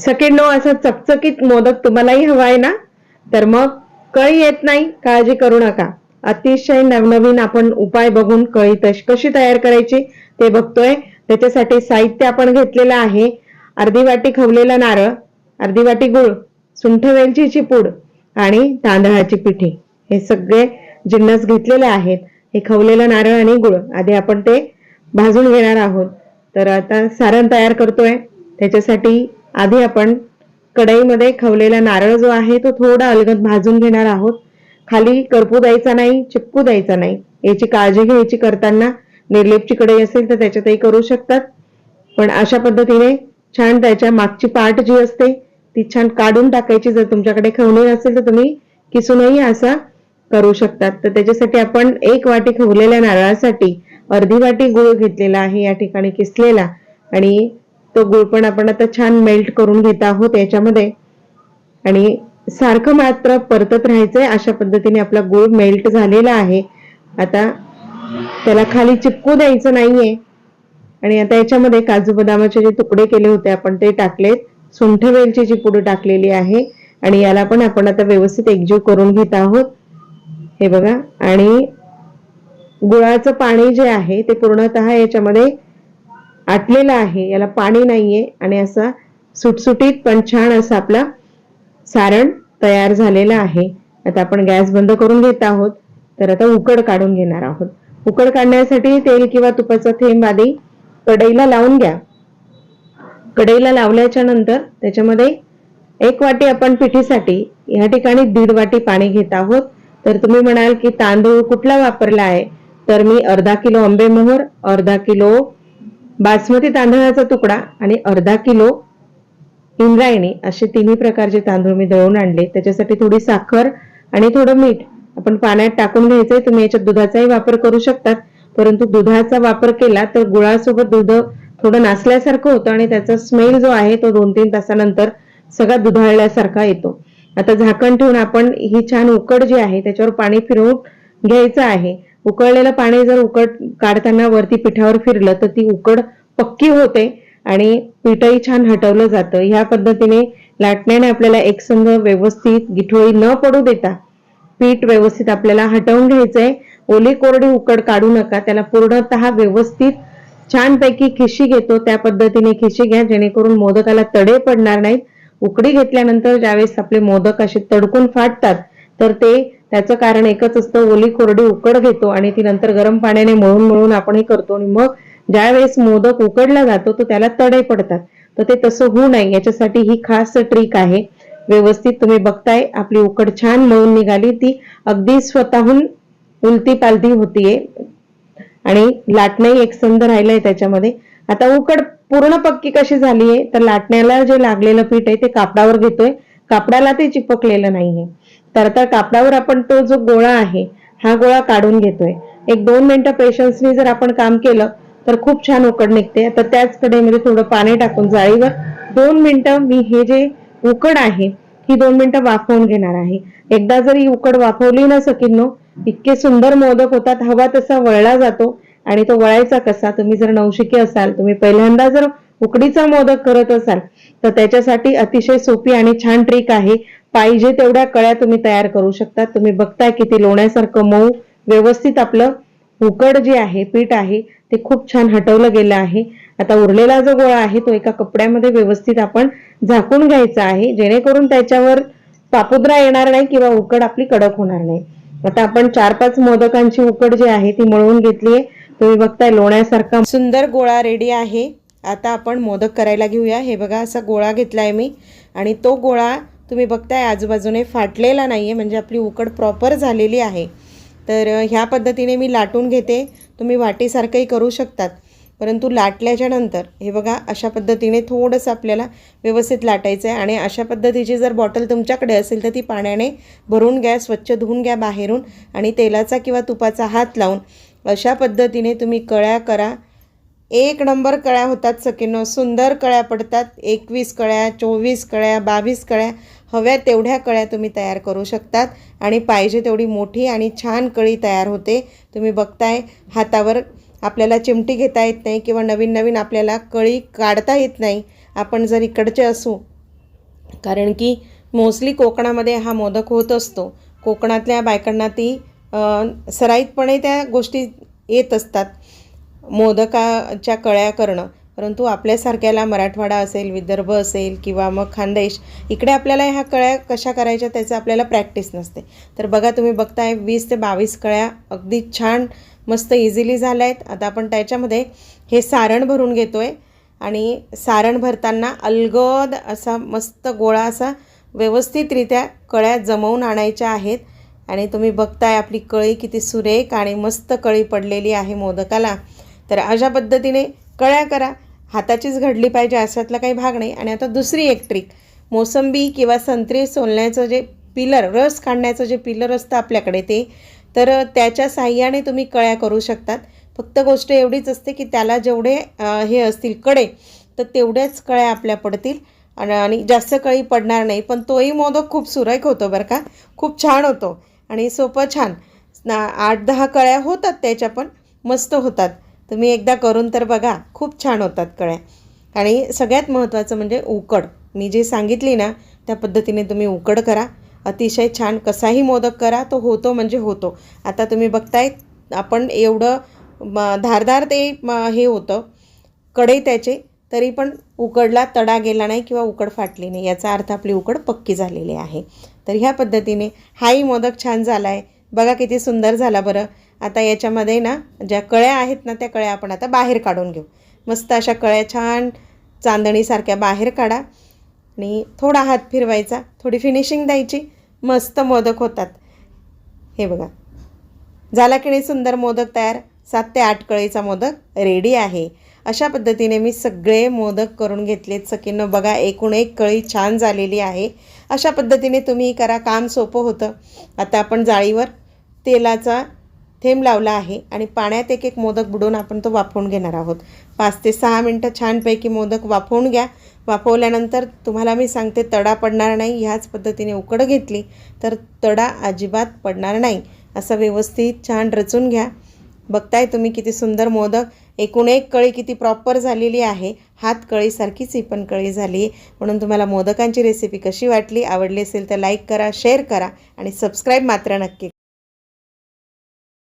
सकेनो असा चकचकीत मोदक तुम्हालाही हवा आहे ना? तर मग कळी येत नाही काळजी करू नका. अतिशय नवनवीन आपण उपाय बघून कळी तश कशी तयार करायची ते बघतोय. त्याच्यासाठी साहित्य आपण घेतलेलं आहे. अर्धी वाटी खवलेला नारळ अर्धी वाटी गुळ सुंठ वेलचीची पूड आणि तांदळाची पिठी. हे सगळे जिन्नस घेतलेले आहेत. हे खवलेलं नारळ आणि गुळ. आधी आपण ते भाजून घेणार आहोत. तर आता सारण तयार करतोय. त्याच्यासाठी आधी आपण कढईमध्ये खवलेला नारळ जो आहे तो थोडा अलगद भाजून घेणार आहोत. खाली करपू द्यायचा नाही चिपकू द्यायचा नाही. याची काळजी घ्यायची करताना निर्लेपची कढई असेल तर त्याच्यातही करू शकतात. पण अशा पद्धतीने छान त्याच्या मागची पाट जी असते ती छान काढून टाकायची. जर तुमच्याकडे खवणी असेल तर तुम्ही किसूनही असा करू शकतात. तर त्याच्यासाठी आपण एक वाटी खवलेल्या नारळासाठी अर्धी वाटी गुळ घेतलेला आहे या ठिकाणी किसलेला. आणि तो गुळ पण आपण आता छान मेल्ट करून घेत आहोत याच्यामध्ये. आणि सारखं मात्र परतत राहायचंय अशा पद्धतीने आपला गुळ मेल्ट झालेला आहे. आता त्याला खाली चिपकू द्यायचं नाहीये. आणि आता याच्यामध्ये काजू बदामाचे जे तुकडे केले होते आपण ते टाकलेत. सुंठ वेलचीची पुढे टाकलेली आहे आणि याला पण आपण आता व्यवस्थित एकजीव करून घेत आहोत. हे बघा आणि गुळाचं पाणी जे आहे ते पूर्णतः याच्यामध्ये आटलेलं आहे. याला पाणी नाहीये आणि असा सुटसुटीत पण छान असं आपला सारण तयार झालेला आहे. आता आपण गॅस बंद करून घेत आहोत. तर आता उकड काढून घेणार आहोत. उकड काढण्यासाठी तेल किंवा तुपाचा थेंब आधी कढईला लावून घ्या. कढईला लावल्याच्या नंतर त्याच्यामध्ये एक वाटी आपण पिठीसाठी या ठिकाणी दीड वाटी पाणी घेत आहोत. तर तुम्ही म्हणाल की तांदूळ कुठला वापरला आहे? तर मी अर्धा किलो आंबेमोहर अर्धा किलो बासमती तांदळाचा तुकडा आणि अर्धा किलो इंद्रायणी असे तिन्ही प्रकारचे तांदूळ मी दळून आणले. त्याच्यासाठी थोडी साखर आणि थोडं मीठ आपण पाण्यात टाकून घ्यायचंय. तुम्ही याच्यात दुधाचाही वापर करू शकतात. परंतु दुधाचा वापर केला तर गुळासोबत दूध थोडं नासल्यासारखं होतं आणि त्याचा स्मेल जो आहे तो दोन तीन तासानंतर सगळा दुधाळल्यासारखा येतो. आता झाकण ठेवून आपण ही छान उकड जी आहे त्याच्यावर पाणी फिरवून घ्यायचं आहे. उकळलेलं पाणी जर उकड काढताना वरती पिठावर फिरलं तर ती उकड पक्की होते आणि पीठही छान हटवलं जातं. ह्या पद्धतीने लाटण्याने आपल्याला एकसंध व्यवस्थित गिठोळी न पडू देता पीठ व्यवस्थित आपल्याला हटवून घ्यायचंय. ओली कोरडी उकड काढू नका. त्याला पूर्णतः व्यवस्थित छानपैकी खिशी घेतो. त्या पद्धतीने खिशी घ्या जेणेकरून मोदकाला तडे पडणार नाहीत. उकडी घेतल्यानंतर ज्यावेळेस आपले मोदक असे तडकून फाटतात तर ते त्याचं कारण एकच असतं ओली कोरडी उकड घेतो आणि ती नंतर गरम पाण्याने मळून मळून आपण हे करतो आणि मग ज्यावेळेस मोदक उकडला जातो तो त्याला तडे पडतात. तर ते तसं होऊ नये. याच्यासाठी ही खास ट्रिक आहे. व्यवस्थित तुम्ही बघताय आपली उकड छान मळून निघाली. ती अगदी स्वतःहून उलती पालती होतीये. आणि लाटणंही एकसंध राहिलंय त्याच्यामध्ये. आता उकड पूर्ण पक्की कशी झालीये तर लाटण्याला जे लागलेलं पीठ आहे ते कापडावर घेतोय. कापडाला ते चिपकलेलं नाहीये. तर आता कापडावर आपण तो जो गोळा आहे हा गोळा काढून घेतोय. एक दोन मिनिटं पेशन्सनी जर आपण काम केलं तर खूप छान उकड निघते. आता त्याच कडेमध्ये थोडं पाणी टाकून जाळीवर दोन मिनिटं मी हे जे उकड आहे ही दोन मिनिटं वाफवून घेणार आहे. एकदा जर ही उकड वाफवली ना सकिनो इतके सुंदर मोदक होतात हवा तसा वळला जातो आणि तो वळायचा कसा? तुम्ही जर नवशिकी असाल तुम्ही पहिल्यांदा जर उकडीचा मोदक करत असाल तर त्याच्यासाठी अतिशय सोपी आणि छान ट्रिक आहे. पाहिजे तेवढ्या कळ्या तुम्ही तयार करू शकता. तुम्ही बघताय की ते लोण्यासारखं मऊ व्यवस्थित आपलं उकड जे आहे पीठ आहे ते खूप छान हटवलं गेलं आहे. आता उरलेला जो गोळा आहे तो एका कपड्यामध्ये व्यवस्थित आपण झाकून घ्यायचा आहे. जेणेकरून त्याच्यावर पापुद्रा येणार नाही किंवा उकड आपली कडक होणार नाही. आता आपण चार पाच मोदकांची उकड जी आहे ती मळवून घेतली आहे. तुम्ही बघताय लोण्यासारखा सुंदर गोळा रेडी आहे. आता आपण मोदक करायला घेऊया. हे बघा असा गोळा घेतलाय मी. आणि तो गोळा तुम्ही बघताय आजूबाजूने फाटलेला नाहीये. म्हणजे आपली उकड प्रॉपर झालेली आहे. तर ह्या पद्धतीने मी लाटून घेते. तुम्ही वाटीसारखंही करू शकतात. परंतु लाटल्याच्या नंतर हे बघा अशा पद्धतीने थोडंसं आपल्याला व्यवस्थित लाटायचं आहे आणि अशा पद्धतीची जर बॉटल तुमच्याकडे असेल तर ती पाण्याने भरून घ्या स्वच्छ धुवून घ्या बाहेरून आणि तेलाचा किंवा तुपाचा हात लावून. अशा पद्धतीने तुम्ही कळ्या करा. एक नंबर कळ्या होतात सकिनो सुंदर कळ्या पडतात. एकवीस कळ्या चोवीस कळ्या बावीस कळ्या. हव्या तेवढ्या कळ्या तुम्ही तयार करू शकतात आणि पाहिजे तेवढी मोठी आणि छान कळी तयार होते. तुम्ही बघताय हातावर आपल्याला चिमटी घेता येत नाही किंवा नवीन नवीन आपल्याला कळी काढता येत नाही आपण जर इकडचे असू. कारण की मोस्टली कोकणामध्ये हा मोदक होत असतो. कोकणातल्या बायकांना ती सराईतपणे त्या गोष्टी येत असतात. मोदकाच्या कळ्या करणं. परंतु आपल्यासारख्याला मराठवाडा असेल विदर्भ असेल किंवा मग खानदेश इकडे आपल्याला ह्या कळ्या कशा करायच्या त्याचं आपल्याला प्रॅक्टिस नसते. तर बघा तुम्ही बघताय वीस ते बावीस कळ्या अगदी छान मस्त इझिली झाल्या आहेत आता आपण त्याच्यामध्ये हे सारण भरून घेतो आहे आणि सारण भरताना अलगद असा मस्त गोळा असा व्यवस्थितरित्या कळ्या जमवून आणायच्या आहेत. आणि तुम्ही बघताय आपली कळी किती सुरेख आणि मस्त कळी पडलेली आहे मोदकाला. तर अशा पद्धतीने कळ्या करा. हाताचीच घडली पाहिजे अशातला काही भाग नाही. आणि आता दुसरी एक ट्रिक मोसंबी किंवा संत्री सोलण्याचं जे पिलर रस काढण्याचं जे पिलर असतं आपल्याकडे ते तर त्याच्या साह्याने तुम्ही कळ्या करू शकतात. फक्त गोष्ट एवढीच असते की त्याला जेवढे हे असतील कडे तर तेवढ्याच कळ्या आपल्या पडतील. आणि आणि जास्त कळी पडणार नाही. पण तोही मोदक खूप सुरेख होतो बरं का. खूप छान होतो. आणि सोपं छान. ना आठ दहा कळ्या होतात त्याच्या पण. मस्त होतात. तुम्ही एकदा करून तर बघा खूप छान होतात कळ्या. आणि सगळ्यात महत्त्वाचं म्हणजे उकड. मी जे सांगितली ना त्या पद्धतीने तुम्ही उकड करा. अतिशय छान कसाही मोदक करा तो होतो म्हणजे होतो. आता तुम्ही बघताय आपण एवढं धारधार ते हे होतं. कडे त्याचे तरी पण उकडला तडा गेला नाही किंवा उकड फाटली नाही. याचा अर्थ आपली उकड पक्की झालेली आहे. तर ह्या पद्धतीने हाही मोदक छान झाला आहे बघा किती सुंदर झाला बरं. आता याच्यामध्ये ना ज्या कळ्या आहेत ना त्या कळ्या आपण आता बाहेर काढून घेऊ. मस्त अशा कळ्या छान चांदणीसारख्या बाहेर काढा. आणि थोडा हात फिरवायचा थोडी फिनिशिंग द्यायची. मस्त मोदक होतात. हे बघा. झाला की नाही सुंदर मोदक तयार? सात ते आठ कळीचा मोदक रेडी आहे. अशा पद्धतीने मी सगळे मोदक करून घेतलेत सकीनं बघा एकूण एक कळी छान झालेली आहे. अशा पद्धतीने तुम्ही करा. काम सोपं होतं. आता आपण जाळीवर तेलाचा थेंब लावला आहे आणि पाण्यात एक एक मोदक बुडवून आपण तो वाफवून घेणार आहोत. पाच ते सहा मिनटं छानपैकी मोदक वाफवून घ्या. वाफवल्यानंतर तुम्हाला मी सांगते तडा पडणार नाही. ह्याच पद्धतीने उकड घेतली तर तडा अजिबात पडणार नाही. असं व्यवस्थित छान रचून घ्या. बघताय तुम्ही किती सुंदर मोदक. एकूण एक कळी किती प्रॉपर झालेली आहे. हात कळीसारखीच ही पण कळी झाली. म्हणून तुम्हाला मोदकांची रेसिपी कशी वाटली आवडली असेल तर लाईक करा शेअर करा आणि सबस्क्राईब मात्र नक्की